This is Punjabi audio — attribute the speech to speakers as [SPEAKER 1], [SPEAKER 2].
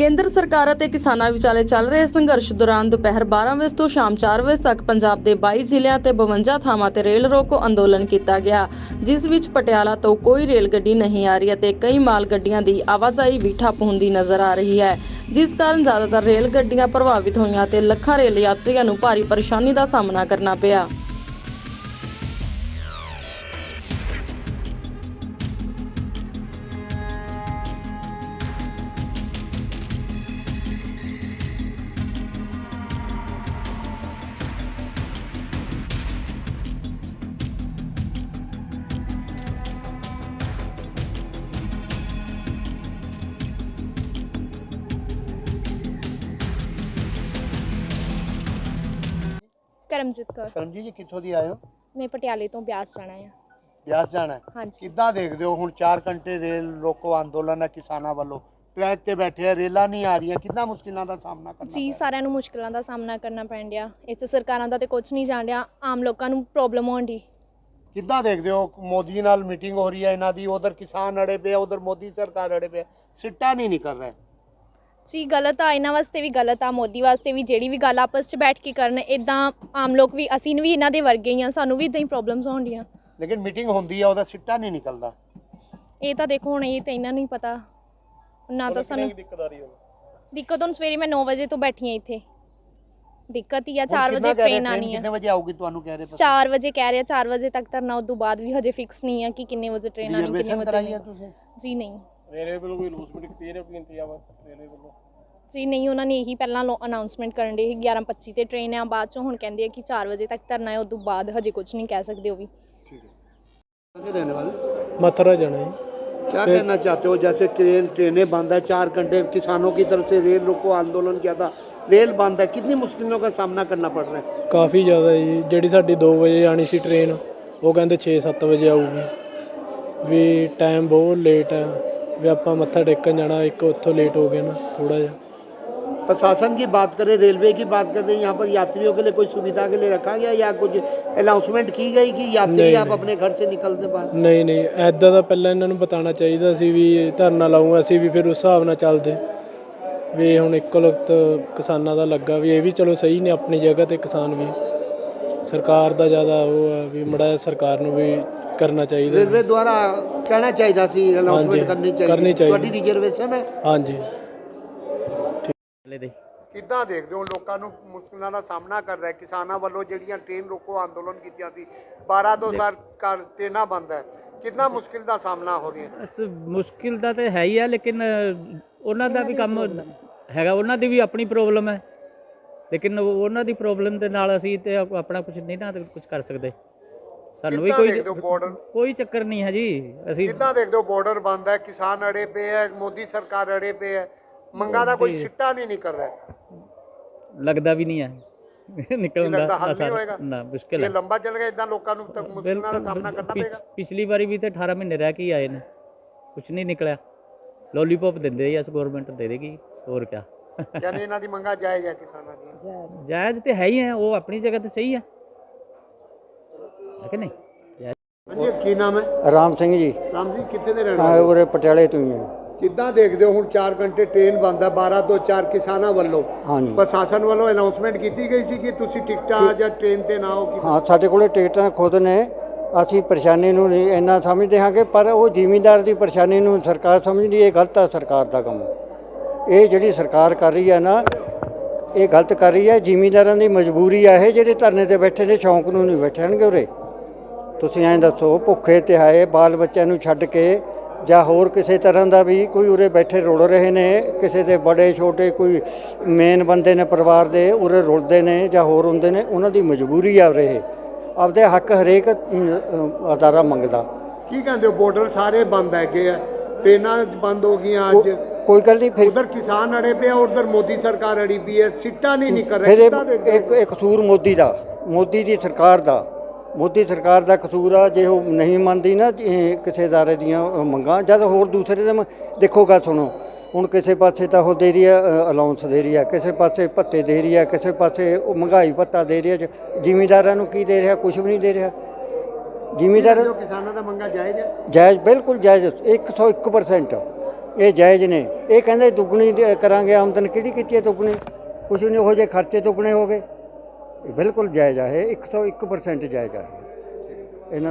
[SPEAKER 1] ਕੇਂਦਰ ਸਰਕਾਰ ਅਤੇ ਕਿਸਾਨਾਂ ਵਿਚਾਲੇ ਚੱਲ ਰਹੇ ਸੰਘਰਸ਼ ਦੌਰਾਨ ਦੁਪਹਿਰ 12 ਵਜੇ ਤੋਂ ਸ਼ਾਮ 4 ਵਜੇ ਤੱਕ ਪੰਜਾਬ ਦੇ 22 ਜ਼ਿਲ੍ਹਿਆਂ ਤੇ 52 ਥਾਵਾਂ ਤੇ ਰੇਲ ਰੋਕੋ ਅੰਦੋਲਨ ਕੀਤਾ ਗਿਆ, ਜਿਸ ਵਿੱਚ ਪਟਿਆਲਾ ਤੋਂ ਕੋਈ ਰੇਲ ਗੱਡੀ ਨਹੀਂ ਆ ਰਹੀ ਅਤੇ ਕਈ ਮਾਲ ਗੱਡੀਆਂ ਦੀ ਆਵਾਜਾਈ ਵੀ ਠੱਪ ਹੁੰਦੀ ਨਜ਼ਰ ਆ ਰਹੀ ਹੈ, ਜਿਸ ਕਾਰਨ ਜ਼ਿਆਦਾਤਰ ਰੇਲ ਗੱਡੀਆਂ ਪ੍ਰਭਾਵਿਤ ਹੋਈਆਂ ਤੇ ਲੱਖਾਂ ਰੇਲ ਯਾਤਰੀਆਂ ਨੂੰ ਭਾਰੀ ਪਰੇਸ਼ਾਨੀ ਦਾ ਸਾਹਮਣਾ ਕਰਨਾ ਪਿਆ।
[SPEAKER 2] ਕਰਮਜੀਤ ਕੌਰ।
[SPEAKER 3] ਕਰਮਜੀਤ ਜੀ ਕਿੱਥੋਂ ਦੀ ਆਏ ਹੋ?
[SPEAKER 2] ਮੈਂ ਪਟਿਆਲੇ ਤੋਂ ਬਿਆਸ ਜਾਣਾ ਆ।
[SPEAKER 3] ਬਿਆਸ ਜਾਣਾ ਹੈ।
[SPEAKER 2] ਹਾਂਜੀ।
[SPEAKER 3] ਕਿੱਦਾਂ ਦੇਖਦੇ ਹੋ ਹੁਣ 4 ਘੰਟੇ ਰੇਲ ਰੋਕੋ ਅੰਦੋਲਨ ਹੈ ਕਿਸਾਨਾਂ ਵੱਲੋਂ? ਟਰੈਕ ਤੇ ਬੈਠੇ ਆ ਰੇਲਾਂ ਨਹੀਂ ਆ ਰਹੀਆਂ ਕਿੰਨਾ ਮੁਸ਼ਕਿਲਾਂ ਦਾ ਸਾਹਮਣਾ ਕਰਨਾ
[SPEAKER 2] ਜੀ
[SPEAKER 3] ਪੈ
[SPEAKER 2] ਸਾਰਿਆਂ ਨੂੰ ਮੁਸ਼ਕਲਾਂ ਦਾ ਸਾਹਮਣਾ ਕਰਨਾ ਪੈਣ ਡਿਆ। ਇਹ 'ਚ ਸਰਕਾਰਾਂ ਦਾ ਤੇ ਕੁਝ ਨਹੀਂ ਜਾਣ ਡਿਆ। ਆਮ ਲੋਕਾਂ ਨੂੰ ਪ੍ਰੋਬਲਮ ਹੋਣ ਦੀ
[SPEAKER 3] ਕਿੱਦਾਂ ਦੇਖਦੇ ਹੋ? ਮੋਦੀ ਨਾਲ ਮੀਟਿੰਗ ਹੋ ਰਹੀ ਹੈ ਇਹਨਾਂ ਦੀ ਉਧਰ ਕਿਸਾਨ ਅੜੇ ਪਏ ਉਧਰ ਮੋਦੀ ਸਰਕਾਰ ਅੜੇ ਪਏ ਸਿੱਟਾ ਨਹੀਂ ਨਿਕਲ ਰਿਹਾ।
[SPEAKER 2] ਜੀ ਗਲਤ ਆ ਇਹਨਾਂ ਵਾਸਤੇ ਵੀ ਗਲਤ ਆ ਮੋਦੀ ਵਾਸਤੇ ਵੀ ਜਿਹੜੀ ਵੀ ਗੱਲ ਆਪਸ 'ਚ ਬੈਠ ਕੇ ਕਰਨ ਇਦਾਂ ਆਮ ਲੋਕ ਵੀ ਅਸੀਂ ਵੀ ਇਹਨਾਂ ਦੇ ਵਰਗੇ ਹੀ ਆ ਸਾਨੂੰ ਵੀ ਇਦਾਂ ਹੀ ਪ੍ਰੋਬਲਮਸ ਹੋਣ ਡੀਆਂ
[SPEAKER 3] ਲੇਕਿਨ ਮੀਟਿੰਗ ਹੁੰਦੀ ਹੈ ਉਹਦਾ ਸਿੱਟਾ ਨਹੀਂ ਨਿਕਲਦਾ।
[SPEAKER 2] ਇਹ ਤਾਂ ਦੇਖੋ ਹੁਣ ਇਹ ਤਾਂ ਇਹਨਾਂ ਨੂੰ ਹੀ ਪਤਾ। ਨਾ ਤਾਂ ਸਾਨੂੰ
[SPEAKER 3] ਦਿੱਕਤ ਆ ਰਹੀ ਹੈ
[SPEAKER 2] ਦਿੱਕਤ ਹੁਣ ਸਵੇਰੇ ਮੈਂ 9 ਵਜੇ ਤੋਂ ਬੈਠੀ ਆ ਇੱਥੇ। ਦਿੱਕਤ ਹੀ ਆ
[SPEAKER 3] ਹੁਣ
[SPEAKER 2] 4
[SPEAKER 3] ਕਿੰਨਾ
[SPEAKER 2] ਵਜੇ ਟ੍ਰੇਨ ਆਣੀ ਆ।
[SPEAKER 3] ਕਿੰਨੇ ਵਜੇ ਆਊਗੀ ਤੁਹਾਨੂੰ ਕਹਿ ਰਹੇ
[SPEAKER 2] 4 ਵਜੇ ਕਹਿ ਰਿਹਾ 4 ਵਜੇ ਤੱਕ ਧਰਨਾ ਉਸ ਤੋਂ ਬਾਅਦ ਵੀ ਹਜੇ ਫਿਕਸ ਨਹੀਂ ਆ ਕਿ ਕਿੰਨੇ ਵਜੇ ਟ੍ਰੇਨ ਆਣੀ ਕਿੰਨੇ ਵਜੇ ਜੀ ਨਹੀਂ।
[SPEAKER 4] ਰੇਲਵੇ ਵੱਲੋਂ ਕੋਈ ਅਨਾਉਂਸਮੈਂਟ ਕੀਤੀ ਹੈ ਜਾਂ ਕੋਈ ਇੰਤਜ਼ਾਮ ਹੈ ਰੇਲਵੇ ਵੱਲੋਂ
[SPEAKER 2] ਜੀ ਨਹੀਂ ਉਹਨਾਂ ਨੇ ਇਹੀ ਪਹਿਲਾਂ ਅਨਾਉਂਸਮੈਂਟ ਕਰਨ ਦੇ ਸੀ 11:25 ਤੇ ਟ੍ਰੇਨ ਆ ਬਾਅਦ ਚੋਂ ਹੁਣ ਕਹਿੰਦੇ ਆ ਕਿ 4 ਵਜੇ ਤੱਕ ਧਰਨਾ ਹੈ ਉਸ ਤੋਂ ਬਾਅਦ ਹਜੇ ਕੁਝ ਨਹੀਂ ਕਹਿ ਸਕਦੇ ਉਹ ਵੀ
[SPEAKER 3] ठीक है कहाँ रहने वाले
[SPEAKER 5] मथुरा जाना है
[SPEAKER 3] क्या कहना चाहते हो जैसे ट्रेन ट्रेनें बंद है चार घंटे किसानों की तरफ से रेल रोको आंदोलन किया था रेल बंद है कितनी मुश्किलों का सामना करना पड़ रहा है
[SPEAKER 5] ਕਾਫੀ ਜ਼ਿਆਦਾ ਜੀ ਜਿਹੜੀ ਸਾਡੀ 2 ਵਜੇ ਆਣੀ ਸੀ ਟ੍ਰੇਨ ਉਹ ਕਹਿੰਦੇ 6-7 ਵਜੇ ਆਊਗੀ ਵੀ ਟਾਈਮ ਬਹੁਤ ਲੇਟ ਹੈ ਵੀ ਆਪਾਂ ਮੱਥਾ ਟੇਕਣ ਜਾਣਾ ਇੱਕ ਉੱਥੋਂ ਲੇਟ ਹੋ ਗਏ ਨਾ ਥੋੜਾ ਜਿਹਾ
[SPEAKER 3] प्रशासन की बात करें रेलवे की बात करें यहाँ पर यात्रियों के लिए कोई सुविधा के लिए रखा गया या कुछ अनाउंसमेंट की गई कि यात्री
[SPEAKER 5] नहीं,
[SPEAKER 3] आप
[SPEAKER 5] नहीं।
[SPEAKER 3] अपने घर से निकलने पाए
[SPEAKER 5] ਨਹੀਂ ਨਹੀਂ ਐਦਾਂ ਦਾ ਪਹਿਲਾਂ ਇਹਨਾਂ ਨੂੰ ਬਤਾਉਣਾ ਚਾਹੀਦਾ ਸੀ ਵੀ ਧਰਨਾ ਲਾਉਂਗਾ ਅਸੀਂ ਵੀ ਫਿਰ ਉਸ ਹਿਸਾਬ ਨਾਲ ਚੱਲਦੇ ਵੀ ਹੁਣ ਇੱਕੋ ਲਗਤ ਕਿਸਾਨਾਂ ਦਾ ਲੱਗਾ ਵੀ ਇਹ ਵੀ ਚਲੋ ਸਹੀ ਨੇ ਆਪਣੀ ਜਗ੍ਹਾ ਤੇ ਕਿਸਾਨ ਵੀ ਸਰਕਾਰ ਦਾ ਜ਼ਿਆਦਾ ਉਹ ਆ ਵੀ ਮੜਾ ਸਰਕਾਰ ਨੂੰ ਵੀ ਕਰਨਾ ਚਾਹੀਦਾ
[SPEAKER 3] रेलवे द्वारा ਕਹਿਣਾ
[SPEAKER 5] ਚਾਹੀਦਾ ਸੀ
[SPEAKER 3] ਅਨਾਉਂਸਮੈਂਟ ਕਰਨੀ
[SPEAKER 5] ਚਾਹੀਦੀ। ਕਰਨੀ
[SPEAKER 3] ਤੁਹਾਡੀ ਰਿਜ਼ਰਵੇਸ਼ਨ ਹੈ?
[SPEAKER 5] ਹਾਂਜੀ।
[SPEAKER 3] ਕਿੱਦਾਂ ਦੇਖਦੇ ਹੋ ਲੋਕਾਂ ਨੂੰ ਮੁਸ਼ਕਲਾਂ ਦਾ ਸਾਹਮਣਾ ਕਰ ਰਿਹਾ ਕਿਸਾਨਾਂ ਵੱਲੋਂ ਜਿਹੜੀਆਂ ਟ੍ਰੇਨ ਰੋਕੋ ਅੰਦੋਲਨ ਕੀਤੀਆਂ ਸੀ 12 ਤੋਂ ਸਰ ਕਰ ਟ੍ਰੇਨਾਂ ਬੰਦ ਹੈ। ਕਿੰਨਾ ਮੁਸ਼ਕਿਲ ਦਾ ਸਾਹਮਣਾ ਹੋ ਰਿਹਾ ਹੈ?
[SPEAKER 6] ਅਸ ਮੁਸ਼ਕਿਲ ਦਾ ਤੇ ਹੈ ਹੀ ਆ ਲੇਕਿਨ ਉਹਨਾਂ ਦਾ ਵੀ ਕੰਮ ਹੈਗਾ ਉਹਨਾਂ ਦੀ ਵੀ ਆਪਣੀ ਪ੍ਰੋਬਲਮ ਹੈ। ਲੇਕਿਨ ਉਹਨਾਂ ਦੀ ਪ੍ਰੋਬਲਮ ਦੇ ਨਾਲ ਅਸੀਂ ਤੇ ਆਪਣਾ ਕੁਝ ਨਹੀਂ ਨਾ ਕੁਝ ਕਰ ਸਕਦੇ। ਸਾਨੂੰ ਵੀ
[SPEAKER 3] ਕਿੱਦਾਂ
[SPEAKER 6] ਕੋਈ
[SPEAKER 3] ਦੇਖਦੇ ਹੋ ਬਾਰਡਰ
[SPEAKER 6] ਕੋਈ ਚੱਕਰ ਨਹੀਂ ਹੈ ਜੀ ਅਸੀਂ
[SPEAKER 3] ਕਿੱਦਾਂ ਦੇਖਦੇ ਹੋ ਬਾਰਡਰ ਬੰਦ ਹੈ? ਕਿਸਾਨ ਅੜੇ ਪਏ ਹੈ ਮੋਦੀ ਸਰਕਾਰ ਅੜੇ ਪਏ ਹੈ ਮੰਗਾ ਦਾ ਕੋਈ ਸਿੱਟਾ ਨਹੀਂ ਨਿਕਲ ਰਿਹਾ।
[SPEAKER 6] ਲੱਗਦਾ ਵੀ ਨਹੀਂ ਹੈ। ਨਿਕਲਣ
[SPEAKER 3] ਲੱਗਦਾ
[SPEAKER 6] ਦਾ
[SPEAKER 3] ਨਹੀਂ ਹੋਏਗਾ?
[SPEAKER 6] ਨਾ ਮੁਸ਼ਕਿਲ
[SPEAKER 3] ਇਹ
[SPEAKER 6] ਹੈ।
[SPEAKER 3] ਲੰਬਾ ਚੱਲ ਗਿਆ ਇਦਾਂ ਲੋਕਾਂ ਨੂੰ ਤਾਂ ਮੁਸ਼ਕਲਾਂ ਦਾ ਸਾਹਮਣਾ ਕਰਨਾ
[SPEAKER 6] ਪਿਛ-
[SPEAKER 3] ਪਏਗਾ।
[SPEAKER 6] ਪਿਛਲੀ ਵਾਰੀ ਵੀ ਤੇ 18 ਮਹੀਨੇ ਰਹਿ ਕੇ ਹੀ ਆਏ ਨੇ। ਕੁਝ ਨਹੀਂ ਨਿਕਲਿਆ। ਲੋਲੀਪੌਪ ਦਿੰਦੇ ਆ ਗਵਰਨਮੈਂਟ ਦੇ ਦੇਗੀ ਹੋਰ ਕਿਆ
[SPEAKER 3] ਯਾਨੀ ਇਹਨਾਂ ਦੀ ਮੰਗਾ ਜਾਇਜ਼ ਹੈ ਕਿਸਾਨਾਂ ਦੀ
[SPEAKER 6] ਜਾਇਜ਼ ਤੇ ਹੈ ਹੀ ਹੈ ਉਹ ਆਪਣੀ ਜਗ੍ਹਾ ਤੇ ਸਹੀ ਹੈ। ਹੈ ਕਿ ਨਹੀਂ?
[SPEAKER 3] ਹਾਂਜੀ ਕੀ ਨਾਮ ਹੈ?
[SPEAKER 7] ਰਾਮ ਸਿੰਘ ਜੀ।
[SPEAKER 3] ਰਾਮ ਜੀ ਕਿੱਥੇ ਦੇ ਰਹਿਣ ਵਾਲੇ ਹੋ?
[SPEAKER 7] ਉਰੇ ਪਟਿਆਲੇ ਤੋਂ ਹੀ ਹਾਂ।
[SPEAKER 3] ਕਿੱਦਾਂ ਦੇਖਦੇ ਹੋ ਹੁਣ 4 ਘੰਟੇ ਟ੍ਰੇਨ ਬੰਦ ਹੈ 12 ਤੋਂ 4 ਕਿਸਾਨਾਂ ਵੱਲੋਂ?
[SPEAKER 7] ਹਾਂਜੀ।
[SPEAKER 3] ਪ੍ਰਸ਼ਾਸਨ ਵੱਲੋਂ ਅਨਾਉਂਸਮੈਂਟ ਕੀਤੀ ਗਈ ਸੀ ਕਿ ਤੁਸੀਂ ਟਿਕਟਾਂ ਜਾਂ ਟ੍ਰੇਨ ਤੇ ਨਾ ਆਓ?
[SPEAKER 7] ਹਾਂ ਸਾਡੇ ਕੋਲੇ ਟਿਕਟਾਂ ਖੁਦ ਨੇ। ਅਸੀਂ ਪਰੇਸ਼ਾਨੀ ਨੂੰ ਨਹੀਂ ਇੰਨਾ ਸਮਝਦੇ ਹਾਂ ਕਿ ਪਰ ਉਹ ਜ਼ਿਮੀਂਦਾਰ ਦੀ ਪਰੇਸ਼ਾਨੀ ਨੂੰ ਸਰਕਾਰ ਸਮਝਦੀ ਇਹ ਗਲਤ ਹੈ ਸਰਕਾਰ ਦਾ ਕੰਮ। ਇਹ ਜਿਹੜੀ ਸਰਕਾਰ ਕਰ ਰਹੀ ਹੈ ਨਾ ਇਹ ਗਲਤ ਕਰ ਰਹੀ ਹੈ ਜ਼ਿਮੀਂਦਾਰਾਂ ਦੀ ਮਜਬੂਰੀ ਹੈ ਇਹ ਜਿਹੜੇ ਧਰਨੇ ਤੇ ਬੈਠੇ ਨੇ ਸ਼ੌਂਕ ਨੂੰ ਨਹੀਂ ਬੈਠਣਗੇ ਉਰੇ। ਤੁਸੀਂ ਐਂ ਦੱਸੋ ਭੁੱਖੇ ਤੇ ਆਏ ਬਾਲ ਬੱਚਿਆਂ ਨੂੰ ਛੱਡ ਕੇ ਜਾਂ ਹੋਰ ਕਿਸੇ ਤਰ੍ਹਾਂ ਦਾ ਵੀ ਕੋਈ ਉਰੇ ਬੈਠੇ ਰੁਲ ਰਹੇ ਨੇ ਕਿਸੇ ਦੇ ਬੜੇ ਛੋਟੇ ਕੋਈ ਮੇਨ ਬੰਦੇ ਨੇ ਪਰਿਵਾਰ ਦੇ ਉਰੇ ਰੁਲਦੇ ਨੇ ਜਾਂ ਹੋਰ ਹੁੰਦੇ ਨੇ ਉਹਨਾਂ ਦੀ ਮਜਬੂਰੀ ਆ ਉਰੇ। ਇਹ ਆਪਦੇ ਹੱਕ ਹਰੇਕ ਅਦਾਰਾ ਮੰਗਦਾ।
[SPEAKER 3] ਕੀ ਕਹਿੰਦੇ ਹੋ? ਬਾਰਡਰ ਸਾਰੇ ਬੰਦ ਹੈਗੇ ਆ। ਟ੍ਰੇਨਾਂ ਬੰਦ ਹੋ ਗਈਆਂ ਅੱਜ।
[SPEAKER 7] ਕੋਈ ਗੱਲ ਨਹੀਂ ਫਿਰ
[SPEAKER 3] ਉਧਰ ਕਿਸਾਨ ਅੜੇ ਪਏ ਆ ਉਧਰ ਮੋਦੀ ਸਰਕਾਰ ਅੜੀ ਪਈ ਹੈ। ਸਿੱਟਾ ਨਹੀਂ ਨਿਕਲ ਰਿਹਾ
[SPEAKER 7] ਫਿਰ ਇਹ ਇੱਕ
[SPEAKER 3] ਹੋ
[SPEAKER 7] ਇੱਕ ਕਸੂਰ ਮੋਦੀ ਦਾ ਮੋਦੀ ਦੀ ਸਰਕਾਰ ਦਾ। ਮੋਦੀ ਸਰਕਾਰ ਦਾ ਕਸੂਰ ਆ ਜੇ ਉਹ ਨਹੀਂ ਮੰਨਦੀ ਨਾ ਇਹ ਕਿਸੇ ਅਦਾਰੇ ਦੀਆਂ ਮੰਗਾਂ ਜਦ ਹੋਰ ਦੂਸਰੇ ਦੇ ਮ- ਦੇਖੋ ਗੱਲ ਸੁਣੋ ਹੁਣ ਕਿਸੇ ਪਾਸੇ ਤਾਂ ਉਹ ਦੇ ਰਹੀ ਆ ਅਲਾਉਂਸ ਦੇ ਰਹੀ ਆ ਕਿਸੇ ਪਾਸੇ ਭੱਤੇ ਦੇ ਰਹੀ ਆ ਕਿਸੇ ਪਾਸੇ ਉਹ ਮਹਿੰਗਾਈ ਭੱਤਾ ਦੇ ਰਹੀ ਆ ਜ਼ਿਮੀਂਦਾਰਾਂ ਨੂੰ ਕੀ ਦੇ ਰਿਹਾ ਕੁਝ ਵੀ ਨਹੀਂ ਦੇ ਰਿਹਾ। ਜ਼ਿਮੀਂਦਾਰ
[SPEAKER 3] ਜੋ ਕਿਸਾਨਾਂ ਦਾ ਮੰਗਾ ਜਾਇਜ਼ ਹੈ
[SPEAKER 7] ਜਾਇਜ਼ ਬਿਲਕੁਲ ਜਾਇਜ਼ 101% ਇਹ ਜਾਇਜ਼ ਨੇ। ਇਹ ਕਹਿੰਦੇ ਦੁੱਗਣੀ ਦੇ- ਕਰਾਂਗੇ ਆਮਦਨ ਕਿਹੜੀ ਕੀਤੀ ਹੈ ਦੁੱਗਣੀ? ਕੁਛ ਨਹੀਂ ਉਹੋ ਜਿਹੇ ਖਰਚੇ ਦੁੱਗਣੇ ਹੋ ਗਏ। ਬਿਲਕੁਲ ਜਾਇਜ਼ ਹੈ ਇਹ 101% ਜਾਇਜ਼ ਆ ਇਹ। ਇਹਨਾਂ